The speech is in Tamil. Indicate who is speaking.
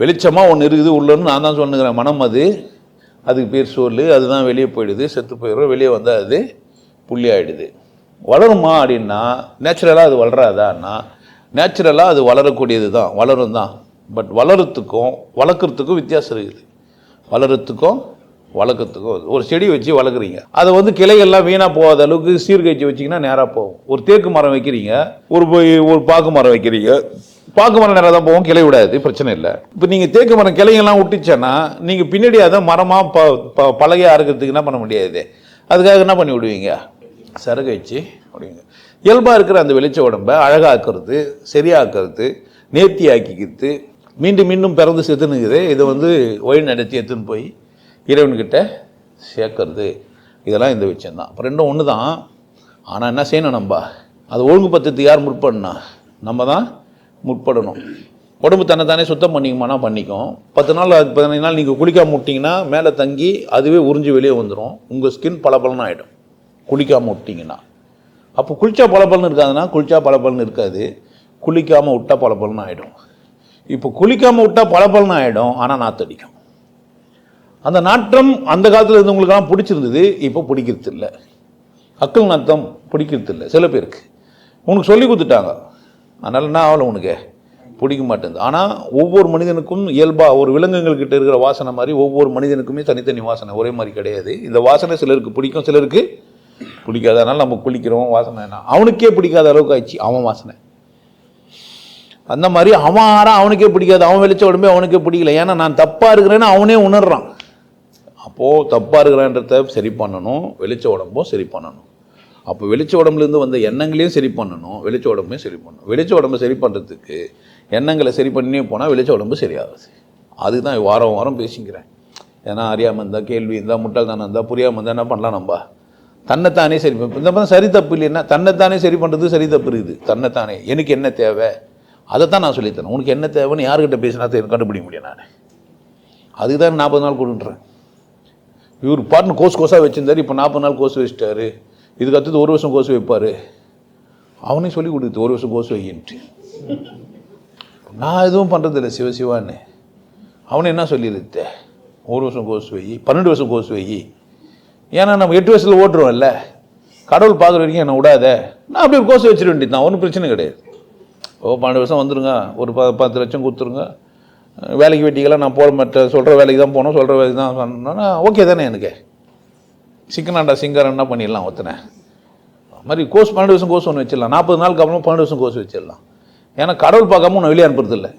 Speaker 1: வெளிச்சமாக ஒன்று இருக்குது உள்ளன்னு நான் தான் சொன்னுக்கிறேன் மனம் அது. அதுக்கு பேர் சோல் அதுதான் வெளியே போயிடுது. செத்து போயிடும் வெளியே வந்தால் அது புள்ளி ஆகிடுது வளருமா அப்படின்னா நேச்சுரலாக அது வளராதான்னா நேச்சுரலாக அது வளரக்கூடியது தான். வளரும் தான். பட் வளரத்துக்கும் வளர்க்குறதுக்கும் வித்தியாசம் இருக்குது. வளரத்துக்கும் வளர்க்குறதுக்கும் ஒரு செடி வச்சு வளர்க்குறீங்க. அதை வந்து கிளைகள்லாம் வீணாக போகாத அளவுக்கு சீர்கழிச்சு வச்சிங்கன்னா நேராக போகும். ஒரு தேக்கு மரம் வைக்கிறீங்க. ஒரு போய் ஒரு பாக்கு மரம் வைக்கிறீங்க. பாக்கு மரம் நேராக தான் போகும் கிளை விடாது பிரச்சனை இல்லை. இப்போ நீங்கள் தேக்கு மரம் கிளையெல்லாம் விட்டுச்சேன்னா நீங்கள் பின்னாடி அதை மரமாக ப ப பழகையாக அறுக்கிறதுக்கு என்ன பண்ண முடியாது அதுக்காக என்ன பண்ணி விடுவீங்க? சரகு வச்சு அப்படிங்க. இயல்பாக இருக்கிற அந்த வெளிச்ச உடம்பை அழகாக்குறது சரியாக்குறது நேர்த்தி ஆக்கிக்கிறது மீண்டும் மீண்டும் பிறந்து செத்துனுக்குது. இதை வந்து வழி நடத்தி எடுத்துன்னு போய் இறைவன்கிட்ட சேர்க்கறது. இதெல்லாம் இந்த விஷயந்தான் அப்போ ரெண்டும் ஒன்று தான் ஆனால் என்ன செய்யணும் நம்ம? அது ஒழுங்குபடுத்துறதுக்கு யார் முற்படனா நம்ம தான் முற்படணும். உடம்பு தானே சுத்தம் பண்ணிக்குமானா பண்ணிக்கும். பத்து நாள் பதினஞ்சு நாள் நீங்கள் குளிக்காம விட்டிங்கன்னா மேலே தங்கி அதுவே உறிஞ்சி வெளியே வந்துடும் உங்கள் ஸ்கின் பளபளன்னு ஆகிடும் குளிக்காமல் விட்டிங்கன்னா அப்போ குளிச்சா பளபளன்னு இருக்காதுன்னா குளித்தா பளபளன்னு இருக்காது. குளிக்காமல் விட்டால் பளபளன்னு ஆகிடும் இப்போ குளிக்காமல் விட்டால் பளபளன்னு ஆகிடும் ஆனால் நாத்தடிக்கும் அந்த நாற்றம் அந்த காலத்தில் இருந்தவங்களுக்கெல்லாம் பிடிச்சிருந்தது இப்போ பிடிக்கிறது இல்லை அக்கல் நாத்தம் பிடிக்கிறது இல்லை சில பேருக்கு. உனக்கு சொல்லி கொடுத்துட்டாங்க. அதனால் என்ன ஆகலை உனக்கு? பிடிக்க மாட்டேங்குது. ஆனால் ஒவ்வொரு மனிதனுக்கும் இயல்பாக ஒரு விலங்குகள்கிட்ட இருக்கிற வாசனை மாதிரி ஒவ்வொரு மனிதனுக்குமே தனித்தனி வாசனை. ஒரே மாதிரி கிடையாது. இந்த வாசனை சிலருக்கு பிடிக்கும் சிலருக்கு பிடிக்காது. அதனால் நம்ம குளிக்கிறோம் வாசனை என்ன? அவனுக்கே பிடிக்காத அளவுக்கு ஆயிடுச்சு. அவன் வாசனை. அந்த மாதிரி அவன் ஆறான் அவனுக்கே பிடிக்காது. அவன் வெளிச்ச உடம்பே அவனுக்கே பிடிக்கல. ஏன்னா நான் தப்பாக இருக்கிறேன்னு அவனே உணர்றான். அப்போது தப்பாக இருக்கிறான்றத சரி பண்ணணும். வெளிச்ச உடம்பும் சரி பண்ணணும். அப்போ வெளிச்ச உடம்புலேருந்து வந்த எண்ணங்களையும் சரி பண்ணணும் வெளிச்ச உடம்பையும் சரி பண்ணணும். வெளிச்ச உடம்பு சரி பண்ணுறதுக்கு எண்ணங்களை சரி பண்ணியே போனால் வெளிச்ச உடம்பு சரியாகுது. அதுதான் வாரம் வாரம் பேசிக்கிறேன். ஏன்னா அறியாமல் இருந்தால் கேள்வி இருந்தால் முட்டாள்தானம் இருந்தால் புரியாமல் இருந்தால் என்ன பண்ணலாம் நம்ம? தன்னைத்தானே சரி இந்த மாதிரி சரி தப்பு இல்லைன்னா தன்னைத்தானே சரி பண்ணுறது சரி தப்பு இருக்குது. தன்னைத்தானே. எனக்கு என்ன தேவை? அதை தான் நான் சொல்லித்தரேன். உனக்கு என்ன தேவைன்னு யாருக்கிட்ட பேசினா கண்டுபிடிக்க முடியும் நான். அதுக்குதான் நாற்பது நாள் கொடுன்றேன். இவர் பாட்டுன்னு கோஸ் கோஸாக வச்சுருந்தார் இப்போ நாற்பது நாள் கோஸ் வச்சுட்டாரு. இதுக்கு அடுத்தது ஒரு வருஷம் கோஸ் வைப்பார். அவனே சொல்லி கொடுத்து ஒரு வருஷம் கோசு வையின்ட்டு. நான் எதுவும் பண்ணுறதில்ல சிவ சிவான்னு. அவனை என்ன சொல்லிடுத்த ஒரு வருஷம் கோஸ் வை பன்னெண்டு வருஷம் கோசு வை. ஏன்னா நம்ம எட்டு வருஷத்தில் ஓட்டுருவோம்ல கடவுள் பார்க்குற வரைக்கும் என்னை விடாத. நான் அப்படியே ஒரு கோஸ் வச்சிட வேண்டியது நான் ஒன்றும் பிரச்சனை கிடையாது. ஓ பன்னெண்டு வருஷம் வந்துடுங்க ஒரு ப பத்து லட்சம் கொடுத்துருங்க. வேலைக்கு வெட்டிக்கெல்லாம் நான் போட மாட்டேன். சொல்கிற வேலைக்கு தான் போனோம் சொல்கிற வேலைக்கு தான் சொன்னோன்னா ஓகே தானே எனக்கு. சிக்கனாண்டா என்ன பண்ணிடலாம் ஒத்தனை? அது மாதிரி கோர்ஸ் பன்னெண்டு வருஷம் கோர்ஸ் ஒன்று வச்சிடலாம். நாற்பது நாளுக்கு அப்புறம் பன்னெண்டு வருஷம் கோர்ஸ் வச்சிடலாம். ஏன்னா கடவுள் பார்க்காம உன்னை வெளியே அனுப்புறது இல்லை